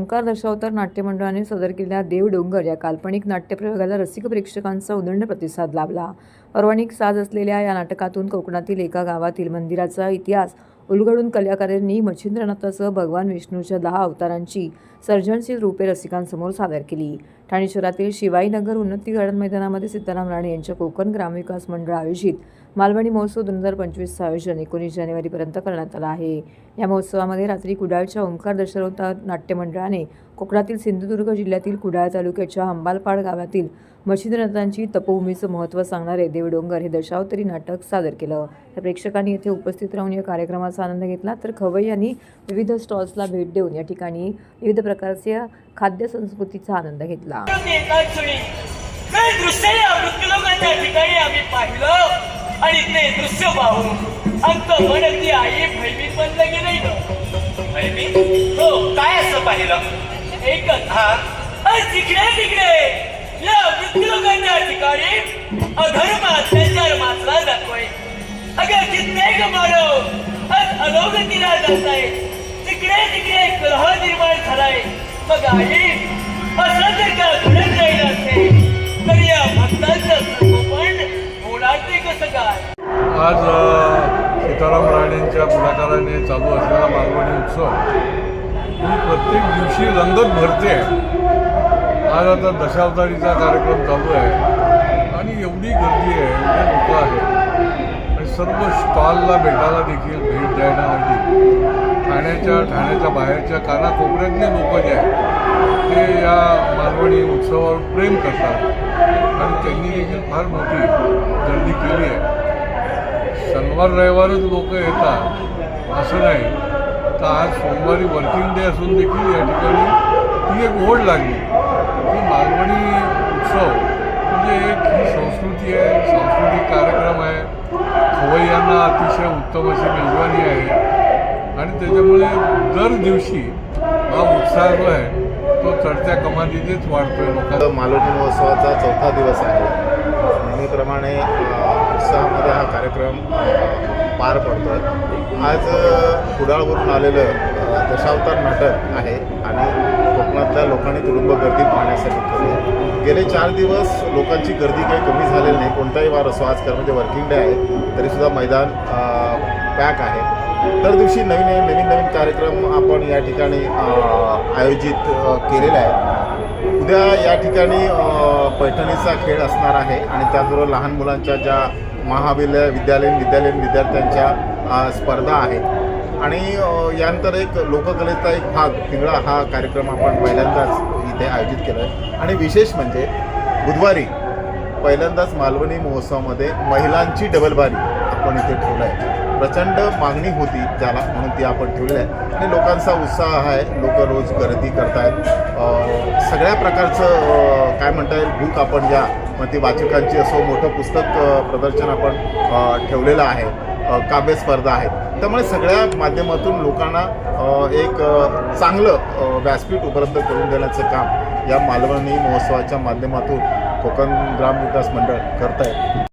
ओंकार दशावतार नाट्यमंडळाने सादर केलेल्या देव डोंगर या काल्पनिक नाट्यप्रयोगाला रसिक प्रेक्षकांचा उदंड प्रतिसाद लाभला. पौराणिक साज असलेल्या या नाटकातून कोकणातील एका गावातील मंदिराचा इतिहास उलगडून कलाकारांनी मच्छिंद्रनाथासह भगवान विष्णूच्या दहा अवतारांची सर्जनशील रूपे रसिकांसमोर सादर केली. ठाणे शहरातील शिवाईनगर उन्नती गार्डन मैदानामध्ये सीताराम राणे यांच्या कोकण ग्रामविकास मंडळ आयोजित मालवणी महोत्सव दोन हजार पंचवीसचं आयोजन एकोणीस जानेवारीपर्यंत करण्यात आलं आहे. या महोत्सवामध्ये रात्री कुडाळच्या ओंकार दशरथ नाट्य मंडळाने कोकणातील सिंधुदुर्ग जिल्ह्यातील कुडाळ तालुक्याच्या हंबालपाड गावातील मच्छिंद्रनाथांची तपोभूमीचं महत्त्व सांगणारे देवडोंगर हे दशावतरी नाटक सादर केलं. तर प्रेक्षकांनी येथे उपस्थित राहून या कार्यक्रमाचा आनंद घेतला. तर खवई यांनी विविध स्टॉल्सला भेट देऊन या ठिकाणी विविध प्रकारच्या खाद्य संस्कृतीचा आनंद घेतला. आणि ते दृश्य पाहून आमचं मन अगदी आई भयभीत बनलं हो काय असं पाहिलं? एकच. हा. तिकडे तिकडे. या मृत्यूलोकाच्या ठिकाणी अधर्म अत्याचार माचला जातोय. अगं कित्येक मानव आज अधोगतीला जात आहे तिकडे तिकडे कलह निर्माण झालाय. मग आई असं जर का घडत राहिलं असेल तर या भक्तांचं संगोपन होणार ते कसं काय? आज अ, सीताराम राणेंच्या पुढाकाराने चालू असलेला मालवणी उत्सव ही प्रत्येक दिवशी रंगत भरते. आज आता दशावतारीचा कार्यक्रम चालू आहे. आणि एवढी गर्दी आहे एवढे लोक आहेत. आणि सर्व स्टॉलला भेटायला देखील भेट देण्यासाठी ठाण्याच्या ठाण्याच्या बाहेरच्या कानाकोपऱ्यातले लोक जे आहेत ते या मालवणी उत्सवावर प्रेम करतात. आणि त्यांनी देखील फार मोठी गर्दी केली आहे. शनिवार रविवारच लोक येतात. असं नाही. तर आज सोमवारी वर्किंग डे असून देखील या ठिकाणी ती एक ओढ लागली. की मालवणी उत्सव म्हणजे एक ही संस्कृती आहे सांस्कृतिक कार्यक्रम आहे. खवय्यांना अतिशय उत्तम अशी मेजवानी आहे. आणि त्याच्यामुळे दर दिवशी हा उत्साह जो आहे तो चढत्या कमानीनेच वाढतोय लोकांना. मालवणी महोत्सवाचा चौथा दिवस आहे. नेहमीप्रमाणे उत्साहामध्ये हा कार्यक्रम पार पडतो आज कुडाळवरून आलेलं दशावतार नाटक आहे आणि कोकणातल्या लोकांनी तुडुंब गर्दी पाहण्यासाठी केली. गेले चार दिवस लोकांची गर्दी काही कमी झालेली नाही. कोणताही वार असो आज खरं म्हणजे वर्किंग डे आहे तरीसुद्धा मैदान पॅक आहे. दर दिवशी नवीन नवीन नवीन कार्यक्रम आपण या ठिकाणी आयोजित केलेला केलेले आहे उद्या या ठिकाणी पैठणीचा खेळ असणार आहे आणि त्याचबरोबर लहान मुलांच्या ज्या महाविद्यालय विद्यालयीन विद्यालयीन विद्यार्थ्यांच्या स्पर्धा आहेत. आणि यानंतर एक लोककलेचा एक भाग पिंगळा हा कार्यक्रम आपण पहिल्यांदाच इथे आयोजित केला आहे आणि विशेष म्हणजे बुधवारी पहिल्यांदाच मालवणी महोत्सवामध्ये महिलांची डबलबारी आपण इथे ठेवलं आहे प्रचंड मागणी होती त्याला म्हणून ती आपण ठेवली आहे आणि लोकांचा उत्साह आहे लोक रोज गर्दी करतायत. आहेत सगळ्या प्रकारचं काय म्हणता येईल बुक आपण ज्या मग ती वाचकांची असो मोठं पुस्तक प्रदर्शन आपण ठेवलेलं आहे. काव्य स्पर्धा आहेत. त्यामुळे सगळ्या माध्यमातून लोकांना एक चांगलं व्यासपीठ उपलब्ध करून देण्याचं काम या मालवणी महोत्सवाच्या माध्यमातून कोकण ग्रामविकास मंडळ करत आहे